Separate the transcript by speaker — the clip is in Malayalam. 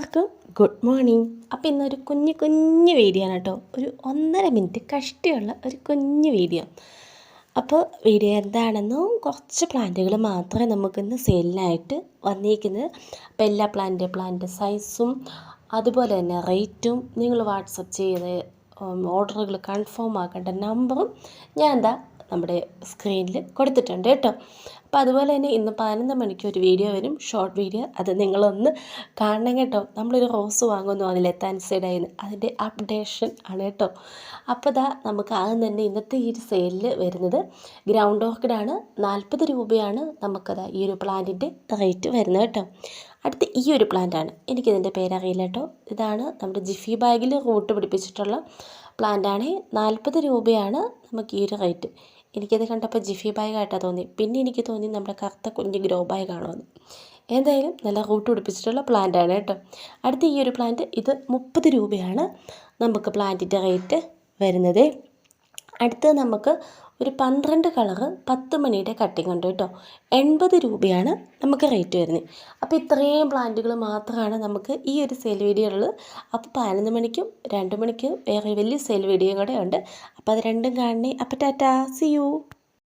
Speaker 1: എല്ലാവർക്കും ഗുഡ് മോർണിംഗ്. അപ്പോൾ ഇന്നൊരു കുഞ്ഞു കുഞ്ഞു വീഡിയോ ആണ് കേട്ടോ. ഒരു ഒന്നര മിനിറ്റ് കഷ്ടിയുള്ള ഒരു കുഞ്ഞു വീഡിയോ. അപ്പോൾ വീഡിയോ എന്താണെന്നും കുറച്ച് പ്ലാന്റുകൾ മാത്രമേ നമുക്കിന്ന് സെയിലിനായിട്ട് വന്നിരിക്കുന്നത്. അപ്പോൾ എല്ലാ പ്ലാന്റ് പ്ലാന്റ് സൈസും അതുപോലെ തന്നെ റേറ്റും നിങ്ങൾ വാട്സപ്പ് ചെയ്ത് ഓർഡറുകൾ കൺഫേം ആക്കേണ്ട നമ്പറും ഞാൻ എന്താ നമ്മുടെ സ്ക്രീനിൽ കൊടുത്തിട്ടുണ്ട് കേട്ടോ. അപ്പോൾ അതുപോലെ തന്നെ ഇന്ന് പതിനൊന്ന് മണിക്ക് ഒരു വീഡിയോ വരും. ഷോർട്ട് വീഡിയോ അത് നിങ്ങളൊന്ന് കാണണം കേട്ടോ. നമ്മളൊരു റോസ് വാങ്ങുന്നു സൈഡ് ആയിരുന്നു അതിന്റെ അപ്ഡേഷൻ ആണ് കേട്ടോ. അപ്പോൾ ഇതാ നമുക്ക് ആദ്യം തന്നെ ഇന്നത്തെ ഈ ഒരു സെയിലിൽ വരുന്നത് ഗ്രൗണ്ട് ഓർക്കിഡാണ് നാൽപ്പത് രൂപയാണ് നമുക്കത് ഈ ഒരു പ്ലാന്റിന്റെ റേറ്റ് വരുന്നത് കേട്ടോ. അടുത്ത ഈ ഒരു പ്ലാന്റാണ് എനിക്കിതിന്റെ പേരറിയില്ല കേട്ടോ. ഇതാണ് നമ്മുടെ ജിഫി ബാഗിൽ റൂട്ട് പിടിപ്പിച്ചിട്ടുള്ള പ്ലാന്റാണ് നാൽപ്പത് രൂപയാണ് നമുക്ക് ഈ ഒരു റേറ്റ് എനിക്കത് കണ്ടപ്പോൾ ജിഫി ബാഗായിട്ടാണ് തോന്നി. പിന്നെ എനിക്ക് തോന്നി നമ്മുടെ കറുത്ത കുഞ്ഞ് ഗ്രോ ബാഗാണോ എന്ന് എന്തായാലും നല്ല റൂട്ട് പിടിപ്പിച്ചിട്ടുള്ള പ്ലാന്റാണ് കേട്ടോ. അടുത്ത ഈ ഒരു പ്ലാന്റ് ഇത് മുപ്പത് രൂപയാണ് നമുക്ക് പ്ലാന്റിന്റെ റേറ്റ് വരുന്നത്. അടുത്തത് നമുക്ക് ഒരു പന്ത്രണ്ട് കളറ് പത്ത് മണിയുടെ കട്ടിങ് ഉണ്ട് കേട്ടോ. എൺപത് രൂപയാണ് നമുക്ക് റേറ്റ് വരുന്നത്. അപ്പോൾ ഇത്രയും പ്ലാന്റുകൾ മാത്രമാണ് നമുക്ക് ഈ ഒരു സെയിൽ വീഡിയോ അപ്പോൾ പതിനൊന്ന് മണിക്കും രണ്ട് മണിക്കും വേറെ വലിയ സെയിൽ വീഡിയോ കൂടെ ഉണ്ട്. അപ്പോൾ അത് രണ്ടും കാണണേ. അപ്പോൾ ടാറ്റാ. C U